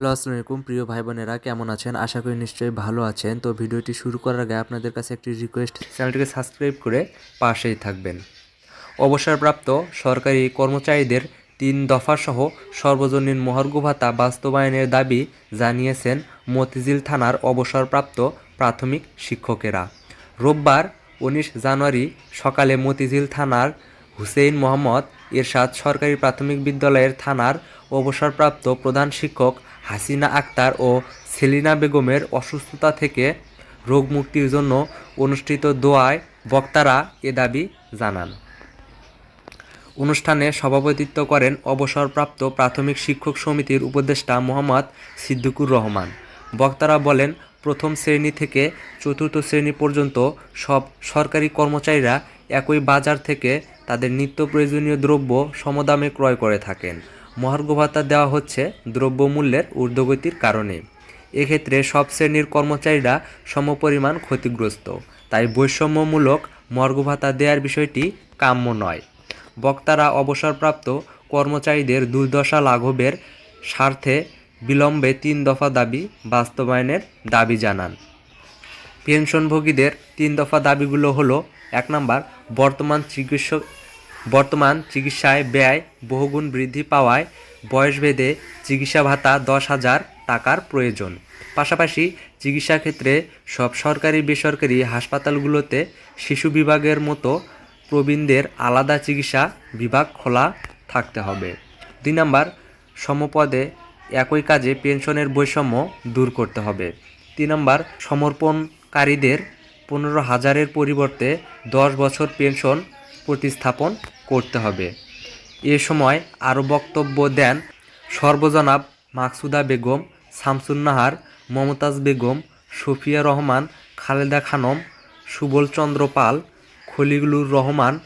Hello আসসালামু আলাইকুম প্রিয় ভাই বোনেরা কেমন আছেন? আশা করি নিশ্চয়ই ভালো আছেন। তো ভিডিওটি শুরু করার আগে আপনাদের কাছে একটি রিকোয়েস্ট চ্যানেলটিকে সাবস্ক্রাইব করে পাশেই থাকবেন। অবসরপ্রাপ্ত সরকারি কর্মচারীদের তিন দফাসহ সর্বজনীন মহার্ঘ ভাতা বাস্তবায়নের দাবি জানিয়েছেন মতিঝিল থানার অবসরপ্রাপ্ত প্রাথমিক শিক্ষকেরা। রোববার উনিশ জানুয়ারি সকালে মতিঝিল থানার হুসেইন মোহাম্মদ এরশাদ সরকারি প্রাথমিক বিদ্যালয়ের থানার অবসরপ্রাপ্ত প্রধান শিক্ষক হাসিনা আক্তার ও সেলিনা বেগমের অসুস্থতা থেকে রোগ মুক্তির জন্য অনুষ্ঠিত দোয়ায় বক্তারা এ দাবি জানান। অনুষ্ঠানে সভাপতিত্ব করেন অবসরপ্রাপ্ত প্রাথমিক শিক্ষক সমিতির উপদেষ্টা মোহাম্মদ সিদ্দিকুর রহমান। বক্তারা বলেন, প্রথম শ্রেণি থেকে চতুর্থ শ্রেণি পর্যন্ত সব সরকারি কর্মচারীরা একই বাজার থেকে তাদের নিত্য প্রয়োজনীয় দ্রব্য সমদামে ক্রয় করে থাকেন। মহার্ঘ ভাতা দেওয়া হচ্ছে দ্রব্যমূল্যের ঊর্ধ্বগতির কারণে। এক্ষেত্রে সব শ্রেণির কর্মচারীরা সমপরিমাণ ক্ষতিগ্রস্ত। তাই বৈষম্যমূলক মর্গ ভাতা দেওয়ার বিষয়টি কাম্য নয়। বক্তারা অবসরপ্রাপ্ত কর্মচারীদের দুর্দশা লাঘবের স্বার্থে বিলম্বে তিন দফা দাবি বাস্তবায়নের দাবি জানান। পেনশনভোগীদের তিন দফা দাবিগুলো হলো, এক নাম্বার, বর্তমান চিকিৎসক বর্তমান চিকিৎসায় ব্যয় বহুগুণ বৃদ্ধি পাওয়ায় বয়সভেদে চিকিৎসা ভাতা দশ হাজার টাকার প্রয়োজন। পাশাপাশি চিকিৎসা ক্ষেত্রে সব সরকারি বেসরকারি হাসপাতালগুলোতে শিশু বিভাগের মতো প্রবীণদের আলাদা চিকিৎসা বিভাগ খোলা থাকতে হবে। দুই নাম্বার, সমপদে একই কাজে পেনশনের বৈষম্য দূর করতে হবে। তিন নম্বর, সমর্পণকারীদের পনেরো হাজারের পরিবর্তে দশ বছর পেনশন প্রতিস্থাপন করতে হবে। এ সময় আরও বক্তব্য দেন সর্বজনাব মাকসুদা বেগম, শামসুন্নাহার, মমতাজ বেগম সফিয়া রহমান, খালেদা খানম, সুবলচন্দ্র পাল, খলিলুর রহমান